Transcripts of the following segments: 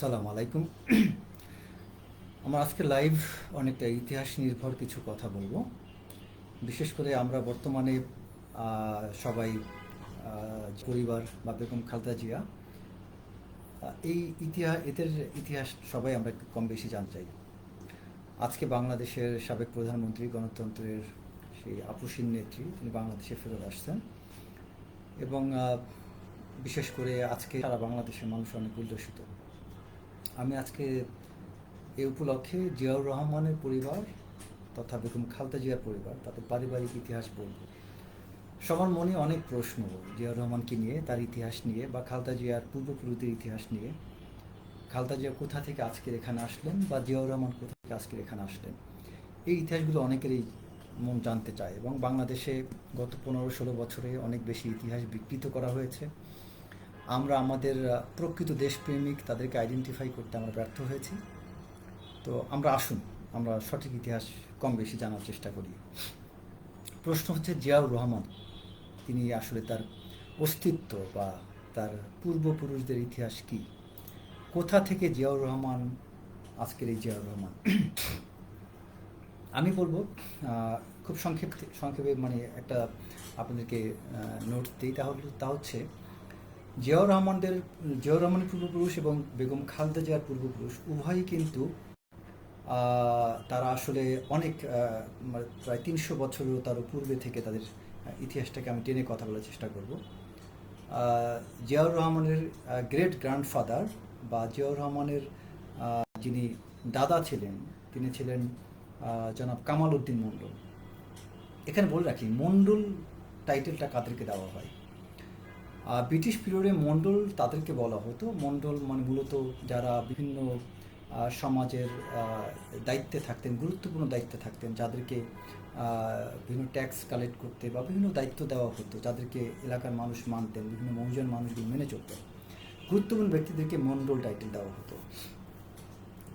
সালাম আলাইকুম। আমার আজকে লাইভ অনেকটা ইতিহাস নির্ভর কিছু কথা বলব। বিশেষ করে আমরা বর্তমানে সবাই পরিবার বা বেগম খালদা জিয়া এই ইতিহাস এদের ইতিহাস সবাই আমরা কম বেশি জানতে চাই। আজকে বাংলাদেশের সাবেক প্রধানমন্ত্রী, গণতন্ত্রের সেই আপুসীন নেত্রী, তিনি বাংলাদেশে ফেরত আসছেন। এবং বিশেষ করে আজকে সারা বাংলাদেশের মানুষ অনেক উল্লসিত। আমি আজকে এ উপলক্ষে জিয়াউর রহমানের পরিবার তথা বেগম খালদা জিয়ার পরিবার, তাদের পারিবারিক ইতিহাস বলব। সবার মনে অনেক প্রশ্ন, জিয়াউর রহমানকে নিয়ে, তার ইতিহাস নিয়ে বা খালদা জিয়ার পূর্বপুরুষদের ইতিহাস নিয়ে। খালদা জিয়া কোথা থেকে আজকের এখানে আসলেন বা জিয়াউর রহমান কোথা থেকে আজকের এখানে আসলেন? এই ইতিহাসগুলো অনেকেরই মন জানতে চায় এবং বাংলাদেশে গত পনেরো ষোলো বছরে অনেক বেশি ইতিহাস বিকৃত করা হয়েছে। আমরা আমাদের প্রকৃত দেশপ্রেমিক তাদেরকে আইডেন্টিফাই করতে আমরা ব্যর্থ হয়েছি। তো আমরা আসুন, আমরা সঠিক ইতিহাস কম বেশি জানার চেষ্টা করি। প্রশ্ন হচ্ছে, জিয়াউর রহমান, তিনি আসলে তার অস্তিত্ব বা তার পূর্বপুরুষদের ইতিহাস কি? কোথা থেকে জিয়াউর রহমান, আজকের এই জিয়াউর রহমান? আমি বলব খুব সংক্ষেপ, সংক্ষেপে মানে একটা আপনাদেরকে নোট দিই তাহলে তা হচ্ছে জিয়াউর রহমানদের, জিয়াউর রহমানের পূর্বপুরুষ এবং বেগম খালদা জিয়ার পূর্বপুরুষ উভয়ই কিন্তু তারা আসলে অনেক মানে প্রায় তিনশো বছরেরও তার পূর্বে থেকে তাদের ইতিহাসটাকে আমি টেনে কথা বলার চেষ্টা করব। জিয়াউর রহমানের গ্রেট গ্র্যান্ডফাদার বা জিয়াউর রহমানের যিনি দাদা ছিলেন, তিনি ছিলেন জনাব কামাল উদ্দিন মণ্ডল। এখানে বলে রাখি, মণ্ডল টাইটেলটা কাদেরকে দেওয়া হয়? ব্রিটিশ পিরিয়ডে মণ্ডল তাদেরকে বলা হতো। মণ্ডল মানে মূলত যারা বিভিন্ন সমাজের দায়িত্বে থাকতেন গুরুত্বপূর্ণ দায়িত্বে থাকতেন যাদেরকে বিভিন্ন ট্যাক্স কালেক্ট করতে বা বিভিন্ন দায়িত্ব দেওয়া হতো যাদেরকে এলাকার মানুষ মানতেন বিভিন্ন মৌজার মানুষগুলো মেনে চলতেন গুরুত্বপূর্ণ ব্যক্তিদেরকে মণ্ডল টাইটেল দেওয়া হতো।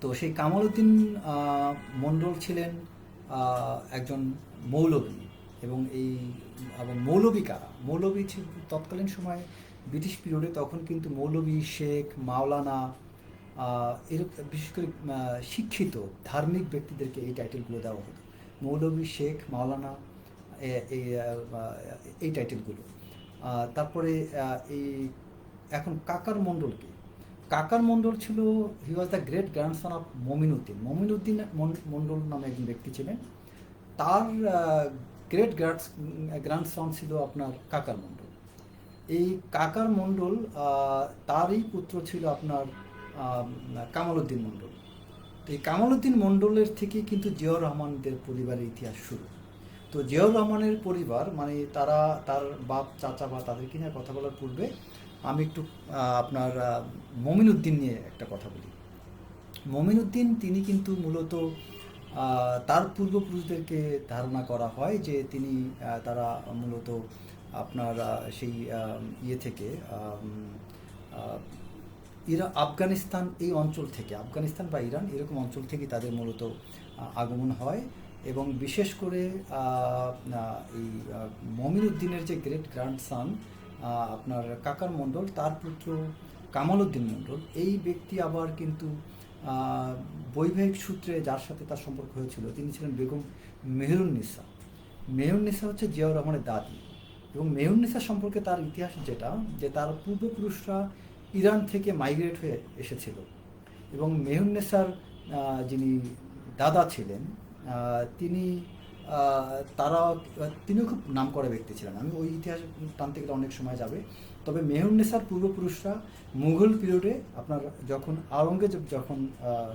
তো সেই কামালউদ্দিন আহ, মণ্ডল ছিলেন একজন মৌলবী। এবং এই এবং মৌলবী কারা? মৌলবী তৎকালীন সময়ে ব্রিটিশ পিরিয়ডে, তখন কিন্তু মৌলবী শেখ, মাওলানা এরকম বিশেষ করে শিক্ষিত, ধার্মিক ব্যক্তিদেরকে এই টাইটেলগুলো দেওয়া হতো। মৌলবী শেখ, মাওলানা এই টাইটেলগুলো। তারপরে এই, এখন কাকার মণ্ডলকে কাকার মণ্ডল ছিল he was the great grandson of Mominuddin. Mominuddin মন- মণ্ডল নামে একজন ব্যক্তি ছিলেন। তার গ্রেট গ্র্যান্ডসন ছিল আপনার কাকার মণ্ডল। এই কাকার মণ্ডল তারই পুত্র ছিল আপনার কামালউদ্দিন মণ্ডল। তো এই কামালউদ্দিন মণ্ডলের থেকে কিন্তু জিয়াউর রহমানদের পরিবারের ইতিহাস শুরু। তো জিয়াউর রহমানের পরিবার মানে তারা তার বাপ চাচা বা তাদেরকে নিয়ে কথা বলার পূর্বে আমি একটু আপনার আহ, মমিনুদ্দিন নিয়ে একটা কথা বলি। মমিনুদ্দিন তিনি কিন্তু মূলত তার পূর্বপুরুষদেরকে ধারণা করা হয় যে তিনি তারা মূলত আপনার সেই ইয়ে থেকে ইরা, আফগানিস্তান এই অঞ্চল থেকে, আফগানিস্তান বা ইরান এরকম অঞ্চল থেকে তাদের মূলত আগমন হয় এবং বিশেষ করে এই মমিনুদ্দিনের যে গ্রেট গ্র্যান্ডসান আপনার কাকার মণ্ডল, তার পুত্র কামাল উদ্দিন মণ্ডল, এই ব্যক্তি আবার কিন্তু বৈবাহিক সূত্রে যার সাথে তার সম্পর্ক হয়েছিল, তিনি ছিলেন বেগম মেহরুন্নিসা মেহরুন্নিসা হচ্ছে জিয়াউর রহমানের দাদি এবং মেহরুন্নিসা সম্পর্কে তার ইতিহাস যেটা, যে তার পূর্বপুরুষরা ইরান থেকে মাইগ্রেট হয়ে এসেছিল এবং মেহরুন্নেসার যিনি দাদা ছিলেন তিনি তারা, তিনিও খুব নামকরা ব্যক্তি ছিলেন। আমি ওই ইতিহাস টানতে গেলে অনেক সময় যাবে। তবে মেহরুন্নেসার পূর্বপুরুষরা মুঘল পিরিয়ডে আপনার যখন আওরঙ্গজেব যখন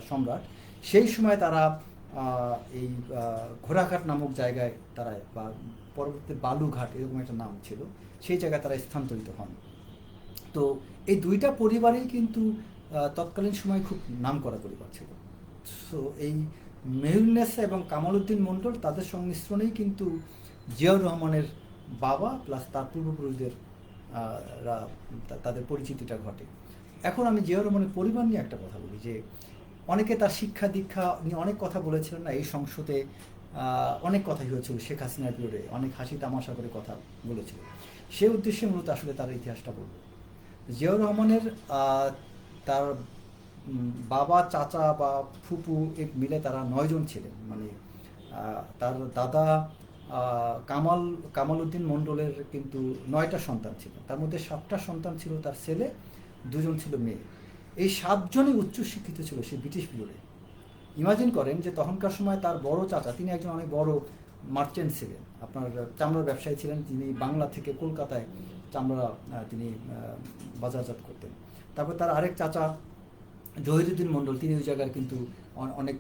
সম্রাট, সেই সময় তারা এই ঘোড়াঘাট নামক জায়গায় তারা, বা পরবর্তী বালুঘাট এরকম একটা নাম ছিল, সেই জায়গায় তারা স্থানান্তরিত হন। তো এই দুইটা পরিবারেই কিন্তু তৎকালীন সময় খুব নামকরা পরিবার ছিল। সো এই মেহুন্নেসা এবং কামালউদ্দিন মণ্ডল তাদের সংমিশ্রণেই কিন্তু জিয়াউর রহমানের বাবা প্লাস তার পূর্বপুরুষদের তাদের পরিচিতিটা ঘটে। এখন আমি জিয়াউর রহমানের পরিবার নিয়ে একটা কথা বলি যে, অনেকে তার শিক্ষা দীক্ষা নিয়ে অনেক কথা বলেছিলেন না, এই সংসদে অনেক কথাই হয়েছিল, শেখ হাসিনার পিরিয়ডে অনেক হাসি তামাশা করে কথা বলেছিল। সে উদ্দেশ্যে মূলত আসলে তার ইতিহাসটা বলব। জিয়াউর রহমানের তার বাবা, চাচা বা ফুপু এক মিলে তারা নয়জন ছিলেন। মানে তার দাদা কামাল কামাল উদ্দিন মণ্ডলের কিন্তু নয়টা সন্তান ছিল। তার মধ্যে সাতটা সন্তান ছিল তার ছেলে, দুজন ছিল মেয়ে। এই সাতজনই উচ্চশিক্ষিত ছিল সে ব্রিটিশ পিরিয়ডে ইমাজিন করেন যে তখনকার সময় তার বড় চাচা, তিনি একজন অনেক বড় মার্চেন্ট ছিলেন। আপনার চামড়ার ব্যবসায়ী ছিলেন, তিনি বাংলা থেকে কলকাতায় চামড়া তিনি বাজারজাত করতেন। তারপর তার আরেক চাচা জহিরুদ্দিন মণ্ডল, তিনি ওই জায়গার কিন্তু অনেক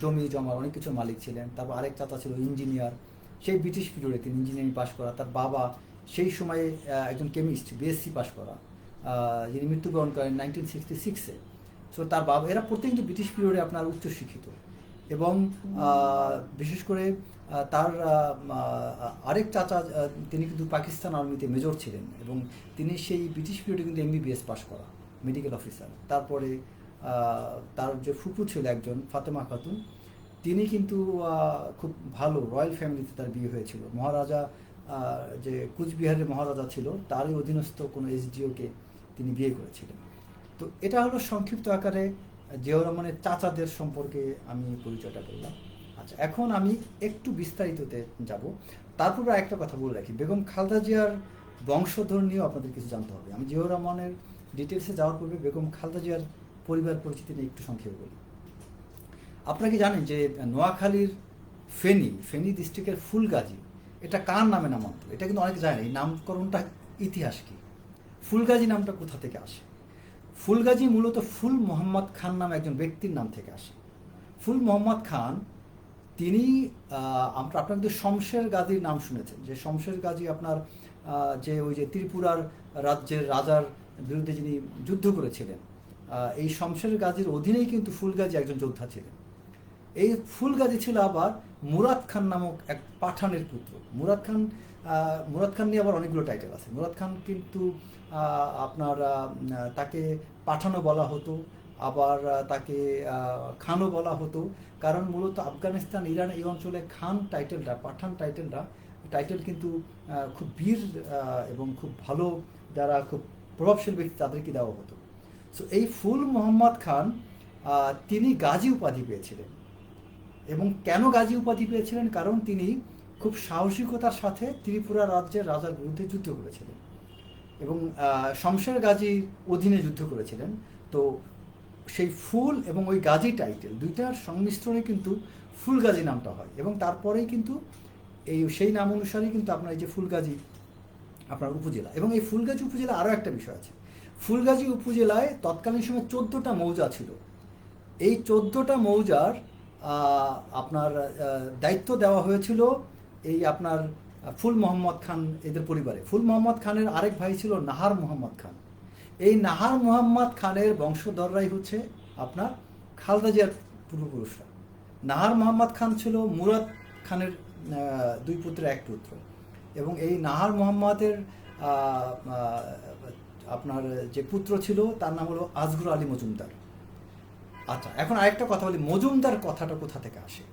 জমি জমার অনেক কিছু মালিক ছিলেন। তারপর আরেক চাচা ছিল ইঞ্জিনিয়ার। সেই ব্রিটিশ পিরিয়ডে তিনি ইঞ্জিনিয়ারিং পাশ করা। তার বাবা সেই সময়ে একজন কেমিস্ট বিএসসি পাশ করা। যিনি মৃত্যুবরণ করেন নাইনটিন সিক্সটি সিক্সে সো তার বাবা, এরা প্রত্যেক ব্রিটিশ পিরিয়ডে আপনার উচ্চশিক্ষিত। এবং বিশেষ করে তার আরেক চাচা তিনি কিন্তু পাকিস্তান আর্মিতে মেজর ছিলেন। এবং তিনি সেই ব্রিটিশ পিরিয়ডে কিন্তু এমবিবিএস পাশ করা। মেডিকেল অফিসার তারপরে তার যে ফুপু ছিল একজন, ফাতেমা খাতুন, তিনি কিন্তু খুব ভালো, রয়্যাল ফ্যামিলিতে তার বিয়ে হয়েছিল। মহারাজা যে কুচবিহারের মহারাজা ছিল, তারই অধীনস্থ কোনো এসডিওকে তিনি বিয়ে করেছিলেন। তো এটা হলো সংক্ষিপ্ত আকারে জিয়াউর রহমানের চাচাদের সম্পর্কে আমি পরিচয়টা বললাম। আচ্ছা এখন আমি একটু বিস্তারিততে যাব। তারপর একটা কথা বলে রাখি। বেগম খালদা জিয়ার বংশধর নিয়েও আপনাদের কিছু জানতে হবে। আমি জিয়াউর রহমানের ডিটেলসে যাওয়ার পূর্বে বেগম খালদা জিয়ার পরিবার পরিচিতি নিয়ে একটু সংক্ষেপে বলি। আপনারা কি জানেন যে নোয়াখালীর ফেনী ফেনী ডিস্ট্রিক্টের ফুলগাজী, এটা কার নামে নামান্তর এটা কিন্তু অনেকে জানে এই নামকরণটা ইতিহাস কি? ফুলগাজী নামটা কোথা থেকে আসে? ফুলগাজী মূলত ফুল মোহাম্মদ খান নামে একজন ব্যক্তির নাম থেকে আসে। ফুল মোহাম্মদ খান, তিনি আমরা আপনার কিন্তু শমশের গাজীর নাম শুনেছেন। যে শমশের গাজী আপনার যে ওই যে ত্রিপুরার রাজ্যের রাজার বিরুদ্ধে যিনি যুদ্ধ করেছিলেন এই শমশের গাজীর অধীনেই কিন্তু ফুলগাজী একজন যোদ্ধা ছিলেন। এই ফুলগাজী ছিল আবার মুরাদ খান নামক এক পাঠানের পুত্র। মুরাদ খান মুরাদ খান নিয়ে আবার অনেকগুলো টাইটেল আছে। মুরাদ খান কিন্তু আপনার তাকে পাঠানো বলা হতো, আবার তাকে খানও বলা হতো। কারণ মূলত আফগানিস্তান, ইরান এই অঞ্চলে খান টাইটেলটা পাঠান টাইটেলটা টাইটেল কিন্তু খুব বীর এবং খুব ভালো, যারা খুব প্রভাবশালী ব্যক্তি তাদেরকে দেওয়া হতো। সো এই ফুল মোহাম্মদ খান তিনি গাজী উপাধি পেয়েছিলেন। এবং কেন গাজী উপাধি পেয়েছিলেন? কারণ তিনি খুব সাহসিকতার সাথে ত্রিপুরা রাজ্যের রাজার বিরুদ্ধে যুদ্ধ করেছিলেন। এবং শমশের গাজীর অধীনে যুদ্ধ করেছিলেন। তো, সেই ফুল এবং ওই গাজী টাইটেল দুইটার সংমিশ্রণে কিন্তু ফুল গাজী নামটা হয়। এবং তারপরেই কিন্তু এই, সেই নাম অনুসারেই কিন্তু আপনার এই যে ফুলগাজী আপনার উপজেলা। এবং এই ফুলগাজী উপজেলা আরও একটা বিষয় আছে। ফুলগাজী উপজেলায় তৎকালীন সময় চোদ্দোটা মৌজা ছিল। এই চোদ্দোটা মৌজার আপনার দায়িত্ব দেওয়া হয়েছিল এই আপনার ফুল মোহাম্মদ খান এদের পরিবারে। ফুল মোহাম্মদ খানের আরেক ভাই ছিল নাহার মোহাম্মদ খান। এই নাহার মোহাম্মদ খানের বংশধররাই হচ্ছে আপনার খালদা জিয়ার পূর্বপুরুষরা। নাহার মোহাম্মদ খান ছিল মুরাদ খানের দুই পুত্রের এক পুত্র। এবং এই নাহার মোহাম্মদের আপনার যে পুত্র ছিল, তার নাম হলো আজগুর আলী মজুমদার। আচ্ছা এখন আরেকটা কথা বলি, মজুমদার কথাটা কোথা থেকে আসে?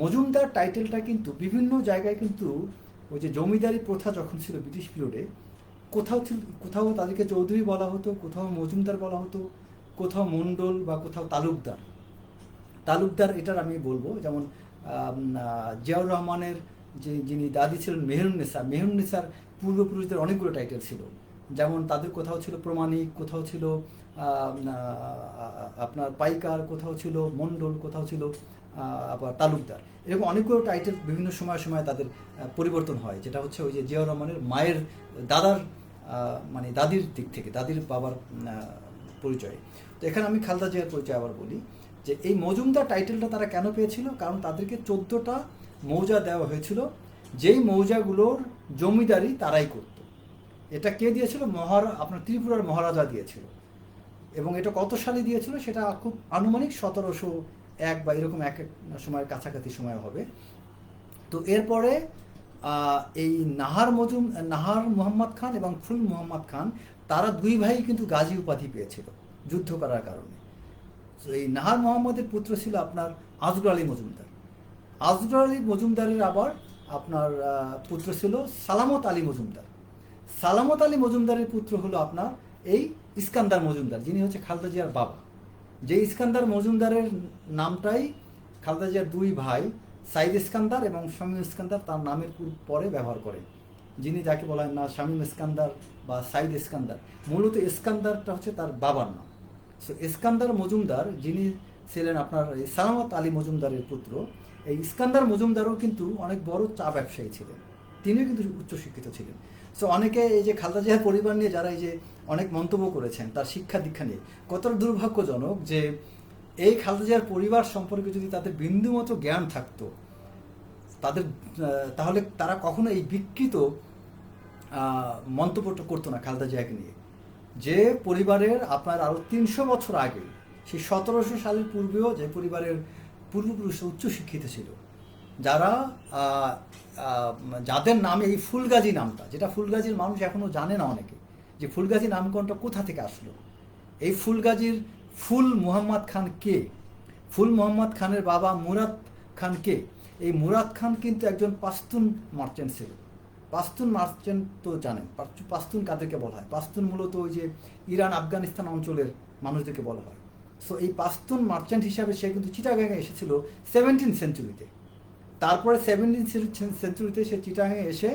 মজুমদার টাইটেলটা কিন্তু বিভিন্ন জায়গায় কিন্তু ওই যে জমিদারি প্রথা যখন ছিল ব্রিটিশ পিরিয়ডে, কোথাও কোথাও তাদেরকে চৌধুরী বলা হতো, কোথাও মজুমদার বলা হতো, কোথাও মণ্ডল বা কোথাও তালুকদার। তালুকদার এটার আমি বলব, যেমন জিয়াউর রহমানের যে যিনি দাদি ছিলেন মেহরুন্নেসা মেহরুন্নেসার পূর্বপুরুষদের অনেকগুলো টাইটেল ছিল। যেমন তাদের কোথাও ছিল প্রমাণিক, কোথাও ছিল আপনার পাইকার, কোথাও ছিল মণ্ডল, কোথাও ছিল আবার তালুকদার। এরকম অনেকগুলো টাইটেল বিভিন্ন সময় সময় তাদের পরিবর্তন হয়। যেটা হচ্ছে ওই যে জিয়াউর রহমানের মায়ের দাদার মানে দাদির দিক থেকে, দাদির বাবার পরিচয়। তো এখানে আমি খালদা জিয়ার পরিচয় আবার বলি যে এই মজুমদার টাইটেলটা তারা কেন পেয়েছিল? কারণ তাদেরকে চোদ্দোটা মৌজা দেওয়া হয়েছিল, যেই মৌজাগুলোর জমিদারি তারাই করত। এটা কে দিয়েছিল? মহারা, আপনার ত্রিপুরার মহারাজা দিয়েছিল। এবং এটা কত সালে দিয়েছিল? সেটা খুব আনুমানিক সতেরোশো এক বা এরকম এক এক সময়ের কাছাকাছি সময় হবে। তো এরপরে এই নাহার মজুম, নাহার মোহাম্মদ খান এবং ফুল মোহাম্মদ খান, তারা দুই ভাই কিন্তু গাজী উপাধি পেয়েছিল যুদ্ধ করার কারণে। এই নাহার মোহাম্মদের পুত্র ছিল আপনার আজগর আলী মজুমদার। আজগর আলী মজুমদারের আবার আপনার পুত্র ছিল সালামত আলী মজুমদার। সালামত আলী মজুমদারের পুত্র হলো আপনার এই ইস্কান্দার মজুমদার, যিনি হচ্ছে খালদা জিয়ার বাবা। যে ইস্কান্দার মজুমদারের নামটাই খালদা জিয়ার দুই ভাই সাইদ ইস্কান্দার এবং শামীম ইস্কান্দার তার নামের পরে ব্যবহার করে। যিনি যাকে বলা হয় না শামীম ইস্কান্দার বা সাইদ ইস্কান্দার। মূলত ইস্কান্দারটা হচ্ছে তার বাবার নাম। সো ইস্কান্দার মজুমদার যিনি ছিলেন আপনার সালামত আলী মজুমদারের পুত্র এই ইস্কান্দার মজুমদারও কিন্তু অনেক বড় চা ব্যবসায়ী ছিলেন। তিনিও কিন্তু উচ্চশিক্ষিত ছিলেন। সো অনেকে এই যে খালেদা জিয়ার পরিবার নিয়ে যারা এই যে অনেক মন্তব্য করেছেন, তার শিক্ষা দীক্ষা নিয়ে, কতটা দুর্ভাগ্যজনক যে এই খালেদা জিয়ার পরিবার সম্পর্কে যদি তাদের বিন্দুমাত্র জ্ঞান থাকতো, তাদের তাহলে তারা কখনো এই বিকৃত মন্তব্যটা করতো না খালেদা জিয়াকে নিয়ে। যে পরিবারের আপনার আরও তিনশো বছর আগে, সেই সতেরোশো সালের পূর্বেও যে পরিবারের পূর্বপুরুষ উচ্চশিক্ষিত ছিল। যারা যাদের নামে এই ফুলগাজী নামটা, যেটা ফুলগাজীর মানুষ এখনও জানে না অনেকে, যে ফুলগাজী নামকরণটা কোথা থেকে আসলো? এই ফুলগাজীর ফুল মুহাম্মদ খান কে? ফুল মোহাম্মদ খানের বাবা মুরাদ খান কে? এই মুরাদ খান কিন্তু একজন পাস্তুন মার্চেন্ট ছিল। পাস্তুন মার্চেন্ট তো জানেন পাস্তু- পাস্তুন কাদেরকে বলা হয়? পাস্তুন মূলত ওই যে ইরান আফগানিস্তান অঞ্চলের মানুষদেরকে বলা হয়। সো এই পাস্তুন মার্চেন্ট হিসাবে সে কিন্তু চিটাগাঙে এসেছিল সেভেন্টিন সেঞ্চুরিতে তারপরে সেভেন্টিন সেঞ্চুরিতে সে চিটাগাঙে এসে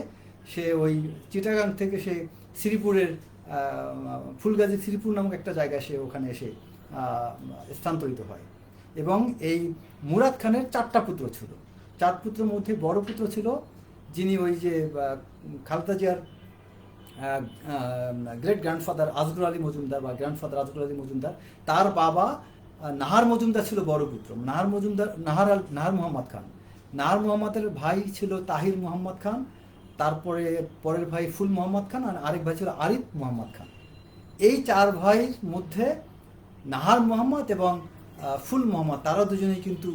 সে ওই চিটাগাং থেকে সে শ্রীপুরের ফুলগাজী শ্রীপুর নামক একটা জায়গায় সে ওখানে এসে স্থানান্তরিত হয়। এবং এই মুরাদ খানের চারটা পুত্র ছিল। চার পুত্রের মধ্যে বড় পুত্র ছিল, যিনি ওই যে খালেদা জিয়ার গ্রেট গ্র্যান্ডফাদার আজগর আলী মজুমদার বা গ্র্যান্ডফাদার আজগর আলী মজুমদার, তার বাবা নাহার মজুমদার ছিল বড় পুত্র। নাহার মজুমদার, নাহার আল, নাহার মোহাম্মদ খান। নাহার মোহাম্মদের ভাই ছিল তাহির মোহাম্মদ খান, তারপরে পরের ভাই ফুল মোহাম্মদ খান আর আরেক ভাই ছিল আরিফ মোহাম্মদ খান। এই চার ভাইয়ের মধ্যে নাহার মোহাম্মদ এবং ফুল মোহাম্মদ, তারা দুজনেই কিন্তু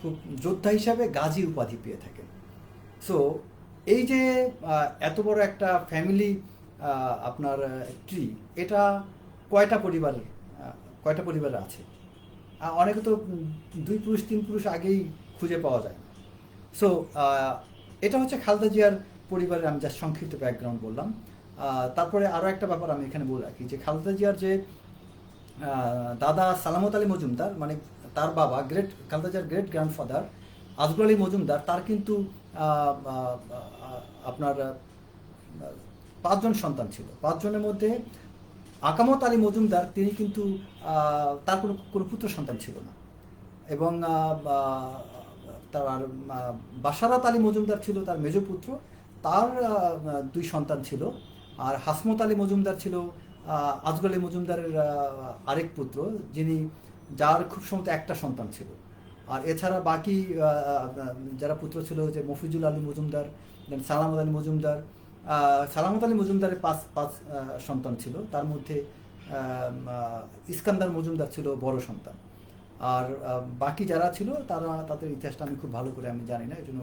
খুব যোদ্ধা হিসাবে গাজী উপাধি পেয়ে থাকেন। সো এই যে এত বড় একটা ফ্যামিলি আপনার ট্রি এটা কয়টা পরিবার কয়টা পরিবারে আছে? অনেকে তো দুই পুরুষ, তিন পুরুষ আগেই খুঁজে পাওয়া যায়। সো এটা হচ্ছে খালদা জিয়ার পরিবারের, আমি যা সংক্ষিপ্ত ব্যাকগ্রাউন্ড বললাম। তারপরে আরও একটা ব্যাপার আমি এখানে বলে রাখি, যে খালদা জিয়ার যে দাদা সালামত আলী মজুমদার মানে তার বাবা গ্রেট খালদা জিয়ার গ্রেট গ্র্যান্ডফাদার আজগর আলী মজুমদার, তার কিন্তু আপনার পাঁচজন সন্তান ছিল। পাঁচজনের মধ্যে আকামত আলী মজুমদার, তিনি কিন্তু তার কোনো কোনো পুত্র সন্তান ছিল না। এবং তার বাসারাত আলী মজুমদার ছিল তার মেজ পুত্র, তার দুই সন্তান ছিল। আর হাসমত আলী মজুমদার ছিল আজগর আলী মজুমদারের আরেক পুত্র, যিনি, যার খুব সম্ভবত একটা সন্তান ছিল। আর এছাড়া বাকি যারা পুত্র ছিল যে মফিজুল আলী মজুমদার, দেন সালামত আলী মজুমদার সালামত আলী মজুমদারের পাঁচ পাঁচ সন্তান ছিল। তার মধ্যে ইস্কান্দার মজুমদার ছিল বড় সন্তান। আর বাকি যারা ছিল, তারা তাদের ইতিহাসটা আমি খুব ভালো করে আমি জানি না এই জন্য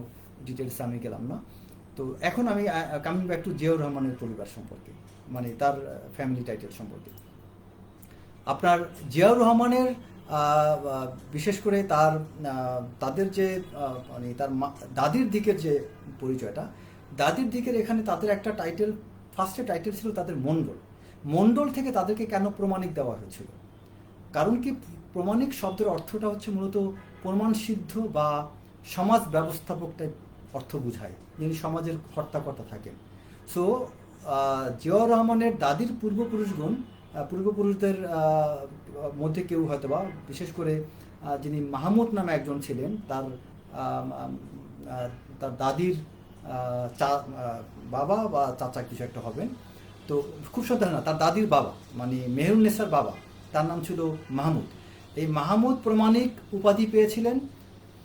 ডিটেলসে আমি গেলাম না। তো এখন আমি কামিং ব্যাক টু জিয়াউর রহমানের পরিবার সম্পর্কে মানে তার ফ্যামিলি টাইটেল সম্পর্কে। আপনার জিয়াউর রহমানের বিশেষ করে তার তাদের যে মানে তার দাদির দিকের যে পরিচয়টা দাদির দিকের এখানে তাদের একটা টাইটেল ফার্স্টে টাইটেল ছিল তাদের মণ্ডল। মণ্ডল থেকে তাদেরকে কেন প্রমাণিক দেওয়া হয়েছিল? কারণ কি প্রমাণিক শব্দের অর্থটা হচ্ছে মূলত প্রমাণ সিদ্ধ বা সমাজ ব্যবস্থাপক টাইপ অর্থ বোঝায়, যিনি সমাজের কর্তাকর্তা থাকেন। সো জিয়াউর রহমানের দাদির পূর্বপুরুষগণ পূর্বপুরুষদের মধ্যে কেউ হয়তো বা, বিশেষ করে যিনি মাহমুদ নামে একজন ছিলেন, তার তার দাদির চা বাবা বা চাচা কিছু একটা হবেন তো খুব সন্তান না, তার দাদির বাবা মানে মেহরুন্নেসার বাবা, তার নাম ছিল মাহমুদ। এই মাহমুদ প্রমাণিক উপাধি পেয়েছিলেন,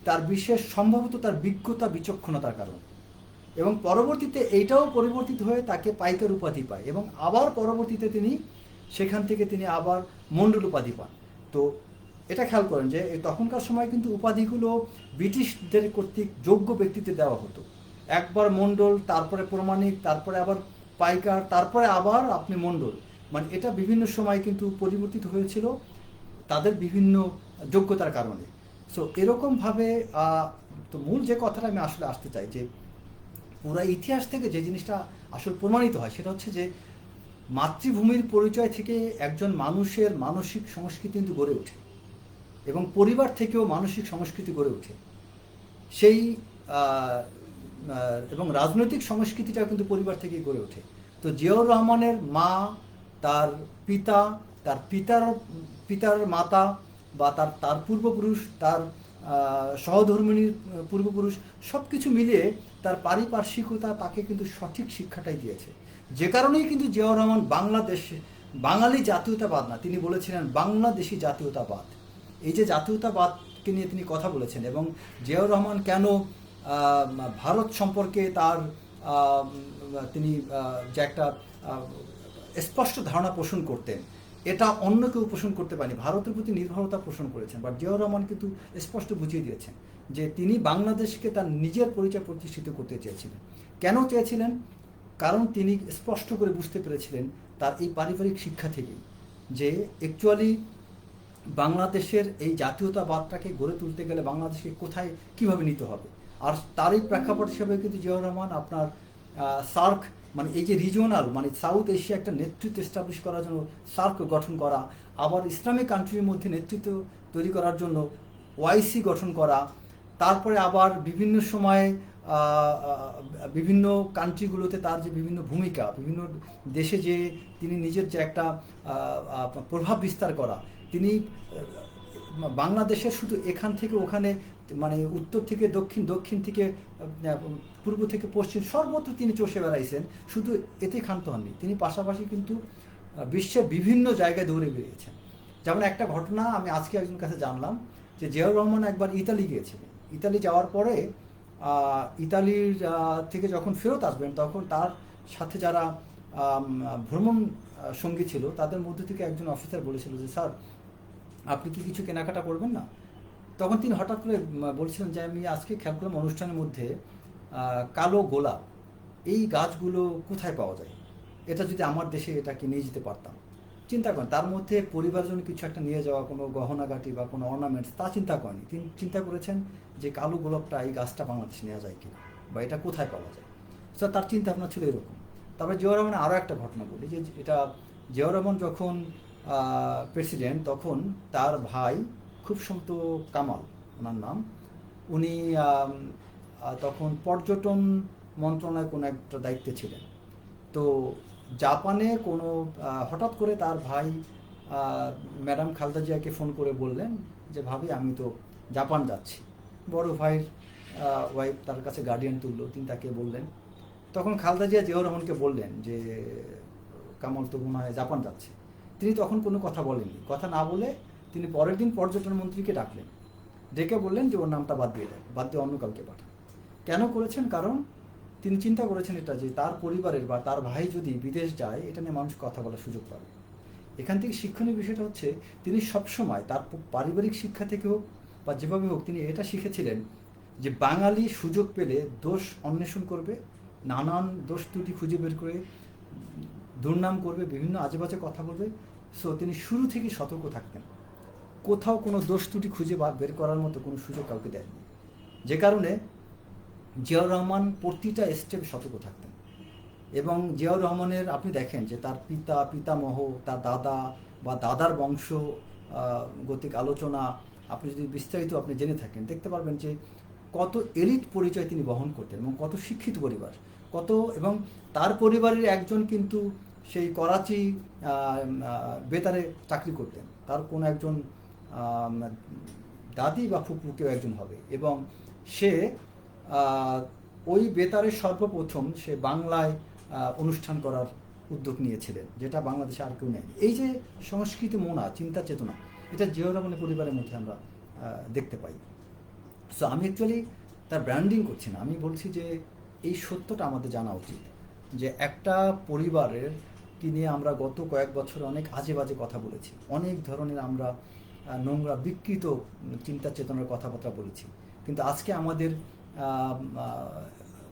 তার বিশেষ সম্ভবত তার বিজ্ঞতা বিচক্ষণতার কারণ। এবং পরবর্তীতে এইটাও পরিবর্তিত হয়ে তাকে পাইকার উপাধি পায় এবং আবার পরবর্তীতে তিনি সেখান থেকে তিনি আবার মণ্ডল উপাধি পান। তো এটা খেয়াল করেন যে তখনকার সময় কিন্তু উপাধিগুলো ব্রিটিশদের কর্তৃক যোগ্য ব্যক্তিতে দেওয়া হতো। একবার মণ্ডল, তারপরে প্রমাণিক, তারপরে আবার পাইকার, তারপরে আবার আপনি মণ্ডল। মানে এটা বিভিন্ন সময় কিন্তু পরিবর্তিত হয়েছিল তাদের বিভিন্ন যোগ্যতার কারণে। সো এরকমভাবে তো মূল যে কথাটা আমি আসলে আসতে চাই যে, পুরো ইতিহাস থেকে যে জিনিসটা আসলে প্রমাণিত হয় সেটা হচ্ছে যে, মাতৃভূমির পরিচয় থেকে একজন মানুষের মানসিক সংস্কৃতি কিন্তু গড়ে ওঠে এবং পরিবার থেকেও মানসিক সংস্কৃতি গড়ে ওঠে। সেই এবং রাজনৈতিক সংস্কৃতিটা কিন্তু পরিবার থেকেই গড়ে ওঠে। তো জিয়াউর রহমানের মা তার পিতা তার পিতার পিতার মাতা বা তার তার পূর্বপুরুষ তার আহ, সহধর্মিণীর পূর্বপুরুষ সব কিছু মিলিয়ে তার পারিপার্শ্বিকতা তাকে কিন্তু সঠিক শিক্ষাটাই দিয়েছে। যে কারণেই কিন্তু জিয়াউর রহমান বাংলাদেশ বাঙালি জাতীয়তাবাদ না তিনি বলেছিলেন বাংলাদেশি জাতীয়তাবাদ। এই যে জাতীয়তাবাদকে নিয়ে তিনি কথা বলেছেন এবং জিয়াউর রহমান কেন ভারত সম্পর্কে তার তিনি যে একটা স্পষ্ট ধারণা পোষণ করতেন। এটা অন্য কেউ পোষণ করতে পারেনি। ভারতের প্রতি নির্ভরতা পোষণ করেছেন। বাট জিয়াউর রহমান কিন্তু স্পষ্ট বুঝিয়ে দিয়েছেন যে তিনি বাংলাদেশকে তার নিজের পরিচয় প্রতিষ্ঠিত করতে চেয়েছিলেন। কেন চেয়েছিলেন? কারণ তিনি স্পষ্ট করে বুঝতে পেরেছিলেন তার এই পারিবারিক শিক্ষা থেকেই যে অ্যাকচুয়ালি বাংলাদেশের এই জাতীয়তাবাদটাকে গড়ে তুলতে গেলে বাংলাদেশকে কোথায়, কীভাবে নিতে হবে? আর তারই প্রেক্ষাপট হিসেবে কিন্তু জিয়াউর রহমান আপনার সার্ক মানে এই যে রিজিওনাল মানে সাউথ এশিয়া একটা নেতৃত্ব এস্টাবলিশ করার জন্য সার্ক গঠন করা, আবার ইসলামিক কান্ট্রির মধ্যে নেতৃত্ব তৈরি করার জন্য ওয়াইসি গঠন করা, তারপরে আবার বিভিন্ন সময়ে বিভিন্ন কান্ট্রিগুলোতে তার যে বিভিন্ন ভূমিকা, বিভিন্ন দেশে যে তিনি নিজের যে একটা প্রভাব বিস্তার করা, তিনি বাংলাদেশের শুধু এখান থেকে ওখানে মানে উত্তর থেকে দক্ষিণ দক্ষিণ থেকে পূর্ব থেকে পশ্চিম সর্বত্র তিনি চষে বেড়াইছেন। শুধু এতে ক্ষান্ত হননি, তিনি পাশাপাশি কিন্তু বিশ্বের বিভিন্ন জায়গায় দৌড়ে বেরিয়েছেন যেমন একটা ঘটনা আমি আজকে একজন কাছে জানলাম যে জিয়াউর রহমান একবার ইতালি গিয়েছিলেন। ইতালি যাওয়ার পরে ইতালির থেকে যখন ফেরত আসবেন, তখন তার সাথে যারা ভ্রমণ সঙ্গী ছিল, তাদের মধ্যে থেকে একজন অফিসার বলেছিল যে, স্যার, আপনি কি কিছু কেনাকাটা করবেন না? তখন তিনি হঠাৎ করে বলছিলেন যে আমি আজকে খেয়াল করলাম অনুষ্ঠানের মধ্যে কালো গোলাপ, এই গাছগুলো কোথায় পাওয়া যায়? এটা যদি আমার দেশে এটাকে নিয়ে যেতে পারতাম। চিন্তা করেন, তার মধ্যে পরিবারের জন্য কিছু একটা নিয়ে যাওয়া, কোনো গহনাগাটি বা কোনো অর্নামেন্টস তা চিন্তা করেনি। তিনি চিন্তা করেছেন যে কালো গোলাপটা এই গাছটা বাংলাদেশে নেওয়া যায় কিনা বা এটা কোথায় পাওয়া যায়? তো তার চিন্তা ভাবনা ছিল এরকম। তারপরে জিয়াউর রহমানের আরও একটা ঘটনা বলি, যে এটা জিয়াউর রহমান যখন প্রেসিডেন্ট তখন তার ভাই খুব সম্ভবত কামাল ওনার নাম। উনি তখন পর্যটন মন্ত্রণালয়ে কোনো একটা দায়িত্বে ছিলেন। তো জাপানে কোনো হঠাৎ করে তার ভাই ম্যাডাম খালদা জিয়াকে ফোন করে বললেন যে, ভাবি, আমি তো জাপান যাচ্ছি। বড় ভাইয়ের ওয়াইফ তার কাছে গার্ডিয়ান তুলল, তিনি তাকে বললেন। তখন খালদা জিয়া জিয়াউর রহমানকে বললেন যে, কামল তো মনে হয় জাপান যাচ্ছে। তিনি তখন কোনো কথা বলেননি। কথা না বলে তিনি পরের দিন পর্যটন মন্ত্রীকে ডাকলেন। ডেকে বললেন যে ওর নামটা বাদ দিয়ে দেয়, বাদ দিয়ে অন্য কাউকে পাঠান। কেন করেছেন? কারণ তিনি চিন্তা করেছেন এটা যে তার পরিবারের বা তার ভাই যদি বিদেশ যায়, এটা নিয়ে মানুষ কথা বলার সুযোগ পাবে। এখান থেকে শিক্ষণীয় বিষয়টা হচ্ছে, তিনি সবসময় তার পারিবারিক শিক্ষা থেকে হোক বা যেভাবে হোক, তিনি এটা শিখেছিলেন যে বাঙালি সুযোগ পেলে দোষ অন্বেষণ করবে, নানান দোষ ত্রুটি খুঁজে বের করে, দুর্নাম করবে, বিভিন্ন আজে বাজে কথা বলবে। সো তিনি শুরু থেকেই সতর্ক থাকতেন। কোথাও কোনো দোষ ত্রুটি খুঁজে বা বের করার মতো কোনো সুযোগ কাউকে দেননি। যে কারণে জিয়াউর রহমান প্রতিটা স্টেপ সতর্ক থাকতেন। এবং জিয়াউর রহমানের, আপনি দেখেন যে তার পিতা, পিতামহ, তার দাদা বা দাদার বংশ গতিক আলোচনা, আপনি যদি বিস্তারিত আপনি জেনে থাকেন, দেখতে পারবেন যে কত এলিট পরিচয় তিনি বহন করতেন এবং কত শিক্ষিত পরিবার। কত এবং তার পরিবারের একজন কিন্তু সেই করাচি বেতারে চাকরি করতেন। তার কোনো একজন দাদি বা ফুপু কেউ একজন হবে। এবং সে ওই বেতারের সর্বপ্রথম সে বাংলায় অনুষ্ঠান করার উদ্যোগ নিয়েছিলেন, যেটা বাংলাদেশে আর কেউ নেয়নি। এই যে সংস্কৃতি মোনা, চিন্তা চেতনা, এটা জিয়াউর রহমানের পরিবারের মধ্যে আমরা দেখতে পাই। সো আমি অ্যাকচুয়ালি তার ব্র্যান্ডিং করছি না। আমি বলছি যে এই সত্যটা আমাদের জানা উচিত, যে একটা পরিবারের কি নিয়ে আমরা গত কয়েক বছরে অনেক আজে বাজে কথা বলেছি। অনেক ধরনের আমরা নোংরা, বিকৃত চিন্তা চেতনার কথাবার্তা বলেছি। কিন্তু আজকে আমাদের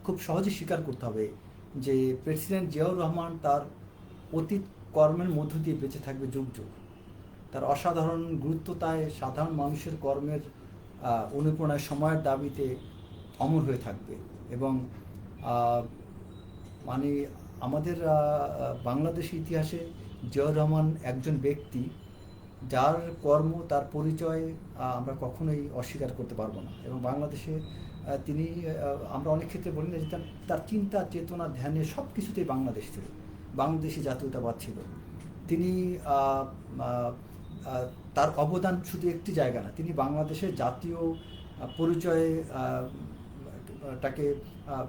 খুব সহজে স্বীকার করতে হবে যে প্রেসিডেন্ট জিয়াউর রহমান তার অতীত কর্মের মধ্য দিয়ে বেঁচে থাকবে যুগ যুগ। তার অসাধারণ গুরুত্বতায় সাধারণ মানুষের কর্মের অনুপ্রেরণায় সময়ের দাবিতে অমর হয়ে থাকবে এবং মানে আমাদের বাংলাদেশ ইতিহাসে জিয়াউর রহমান একজন ব্যক্তি যার কর্ম, তার পরিচয় আমরা কখনোই অস্বীকার করতে পারব না। এবং বাংলাদেশে তিনি আমরা অনেক ক্ষেত্রে বলি না যে তার- চিন্তা, চেতনা, ধ্যানে সব কিছুতেই বাংলাদেশ ছিল। বাংলাদেশি জাতীয়তাবাদ ছিল। তিনি তার অবদান শুধু একটি জায়গা না, তিনি বাংলাদেশের জাতীয় পরিচয়ে তাকে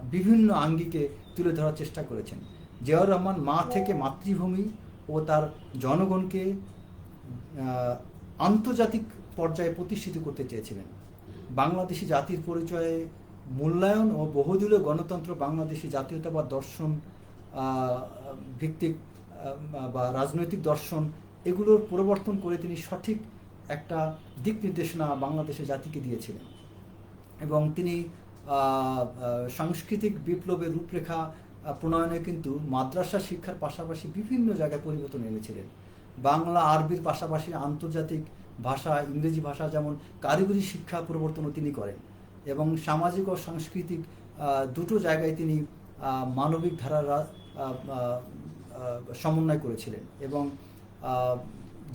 বিভিন্ন আঙ্গিকে তুলে ধরার চেষ্টা করেছেন। জিয়াউর রহমান মা থেকে মাতৃভূমি ও তার জনগণকে আন্তর্জাতিক পর্যায়ে প্রতিষ্ঠিত করতে চেয়েছিলেন। বাংলাদেশি জাতির পরিচয়ে মূল্যায়ন ও বহুদলীয় গণতন্ত্র, বাংলাদেশি জাতীয়তাবাদ দর্শন ভিত্তিক বা রাজনৈতিক দর্শন, এগুলোর পরিবর্তন করে তিনি সঠিক একটা দিক নির্দেশনা বাংলাদেশের জাতিকে দিয়েছিলেন। এবং তিনি সাংস্কৃতিক বিপ্লবের রূপরেখা প্রণয়নে কিন্তু মাদ্রাসা শিক্ষার পাশাপাশি বিভিন্ন জায়গায় পরিবর্তন এনেছিলেন। বাংলা, আরবির পাশাপাশি আন্তর্জাতিক ভাষা, ইংরেজি ভাষা যেমন কারিগরি শিক্ষা পরিবর্তনও তিনি করেন এবং সামাজিক ও সাংস্কৃতিক দুটো জায়গায় তিনি মানবিক ধারার সমন্বয় করেছিলেন এবং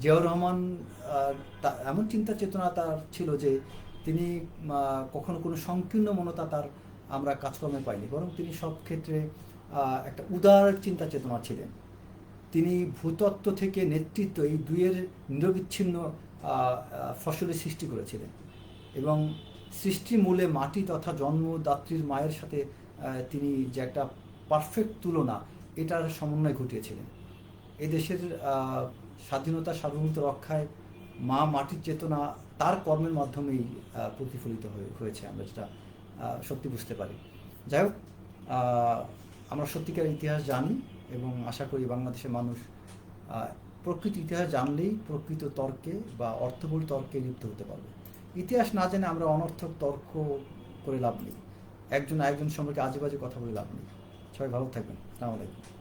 জিয়াউর রহমান এমন চিন্তা চেতনা তার ছিল যে তিনি কখনো কোনো সংকীর্ণ মনতা তার আমরা কাজকর্মে পাইনি। বরং তিনি সব ক্ষেত্রে একটা উদার চিন্তা চেতনা ছিলেন। তিনি ভূতত্ত্ব থেকে নেতৃত্ব এই দুইয়ের নিরবিচ্ছিন্ন ফসলের সৃষ্টি করেছিলেন। এবং সৃষ্টি মূলে মাটি তথা জন্মদাত্রীর মায়ের সাথে তিনি যে একটা পারফেক্ট তুলনা এটার সমন্বয় ঘটিয়েছিলেন। এই দেশের স্বাধীনতা, সার্বভৌমত্ব রক্ষায় মা মাটির চেতনা তার কর্মের মাধ্যমেই প্রতিফলিত হয়ে- হয়েছে আমরা যেটা সত্যি বুঝতে পারি। যাই হোক আমরা সত্যিকার ইতিহাস জানি। এবং আশা করি বাংলাদেশের মানুষ প্রকৃত ইতিহাস জানলেই প্রকৃত তর্কে বা অর্থবহুল তর্কে লিপ্ত হতে পারবে। ইতিহাস না জেনে আমরা অনর্থক তর্ক করে লাভ নেই। একজন আরেকজন সম্পর্কে আজে বাজে কথা বলে লাভ নেই। সবাই ভালো থাকবেন। আসসালামু আলাইকুম।